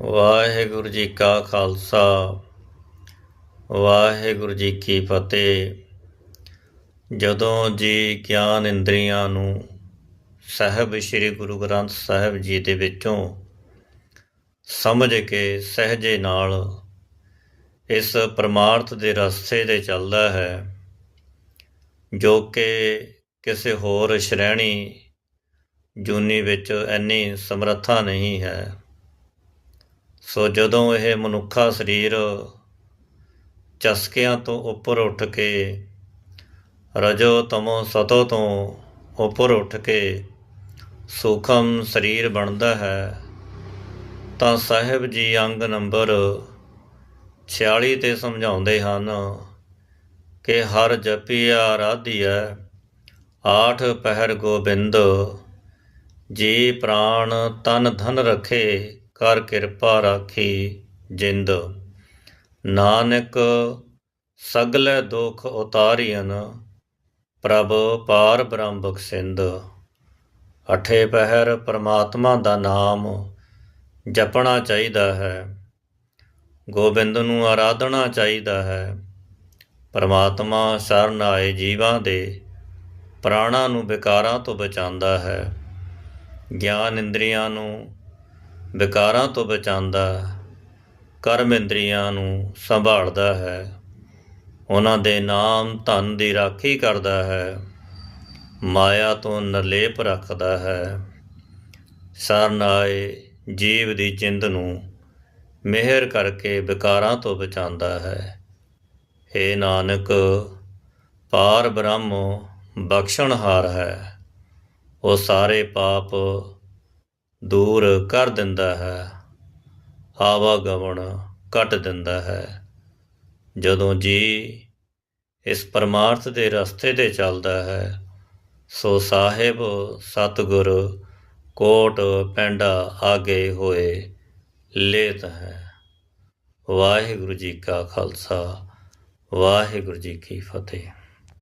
ਵਾਹਿਗੁਰੂ ਜੀ ਕਾ ਖਾਲਸਾ, ਵਾਹਿਗੁਰੂ ਜੀ ਕੀ ਫਤਿਹ। ਜਦੋਂ ਜੀ ਗਿਆਨ ਇੰਦਰੀਆਂ ਨੂੰ ਸਾਹਿਬ ਸ੍ਰੀ ਗੁਰੂ ਗ੍ਰੰਥ ਸਾਹਿਬ ਜੀ ਦੇ ਵਿੱਚੋਂ ਸਮਝ ਕੇ ਸਹਿਜੇ ਨਾਲ ਇਸ ਪ੍ਰਮਾਰਥ ਦੇ ਰਸਤੇ ਤੇ ਚੱਲਦਾ ਹੈ, ਜੋ ਕਿ ਕਿਸੇ ਹੋਰ ਸ਼੍ਰੇਣੀ ਜੂਨੀ ਵਿੱਚ ਇੰਨੀ ਸਮਰੱਥਾ ਨਹੀਂ ਹੈ। ਸੋ ਜਦੋਂ ਇਹ ਮਨੁੱਖਾ ਸਰੀਰ ਚਸਕਿਆਂ ਤੋਂ ਉੱਪਰ ਉੱਠ ਕੇ ਰਜੋ ਤਮੋ ਸਤੋ ਤੋਂ ਉੱਪਰ ਉੱਠ ਕੇ ਸੂਖਮ ਸਰੀਰ ਬਣਦਾ ਹੈ, ਤਾਂ ਸਾਹਿਬ ਜੀ ਅੰਗ ਨੰਬਰ 46 ਤੇ ਸਮਝਾਉਂਦੇ ਹਨ ਕਿ ਹਰ ਜਪੀਆ ਆਰਾਧੀਐ, ਆਠ ਪਹਿਰ ਗੋਬਿੰਦ, ਜੀ ਪ੍ਰਾਣ ਤਨ ਧਨ ਰਖੇ ਕਰ ਕਿਰਪਾ ਰਾਖੀ ਜਿੰਦ। ਨਾਨਕ, ਸਗਲੇ ਦੁਖ ਉਤਾਰੀਨ ਪ੍ਰਭ ਪਾਰ ਬ੍ਰਹਮ ਬਖਸ਼ਿੰਦ ਅਠੇ ਪਹਿਰ ਪ੍ਰਮਾਤਮਾ ਦਾ ਨਾਮ ਜਪਣਾ ਚਾਹੀਦਾ ਹੈ। ਗੋਬਿੰਦ ਨੂੰ ਆਰਾਧਣਾ ਚਾਹੀਦਾ ਹੈ। ਪਰਮਾਤਮਾ ਸ਼ਰਨ ਆਏ ਜੀਵਾਂ ਦੇ, ਪ੍ਰਾਣਾਂ ਨੂੰ ਵਿਕਾਰਾਂ ਤੋਂ ਬਚਾਉਂਦਾ ਹੈ। ਗਿਆਨ ਇੰਦਰੀਆਂ ਨੂੰ ਵਿਕਾਰਾਂ ਤੋਂ ਬਚਾਉਂਦਾ, ਕਰਮ ਇੰਦਰੀਆਂ ਨੂੰ ਸੰਭਾਲਦਾ ਹੈ। ਉਹਨਾਂ ਦੇ ਨਾਮ ਧਨ ਦੀ ਰਾਖੀ ਕਰਦਾ ਹੈ। ਮਾਇਆ ਤੋਂ ਨਲੇਪ ਰੱਖਦਾ ਹੈ। ਸਰਨਾਏ ਜੀਵ ਦੀ ਚਿੰਦ ਨੂੰ ਮਿਹਰ ਕਰਕੇ ਵਿਕਾਰਾਂ ਤੋਂ ਬਚਾਉਂਦਾ ਹੈ। ਏ ਨਾਨਕ, ਪਾਰ ਬ੍ਰਹਮ ਬਖਸ਼ਣਹਾਰ ਹੈ। ਉਹ ਸਾਰੇ ਪਾਪ ਦੂਰ ਕਰ ਦਿੰਦਾ ਹੈ ਆਵਾਗਮਨ ਕੱਟ ਦਿੰਦਾ ਹੈ। ਜਦੋਂ ਜੀ ਇਸ ਪਰਮਾਰਥ ਦੇ ਰਸਤੇ ਤੇ ਚੱਲਦਾ ਹੈ, ਸੋ ਸਾਹਿਬ ਸਤਿਗੁਰ ਕੋਟ ਪੈਂਡਾ ਆਗੇ ਹੋਏ ਲੇਤ ਹੈ। ਵਾਹਿਗੁਰੂ ਜੀ ਕਾ ਖਾਲਸਾ, ਵਾਹਿਗੁਰੂ ਜੀ ਕੀ ਫਤਿਹ।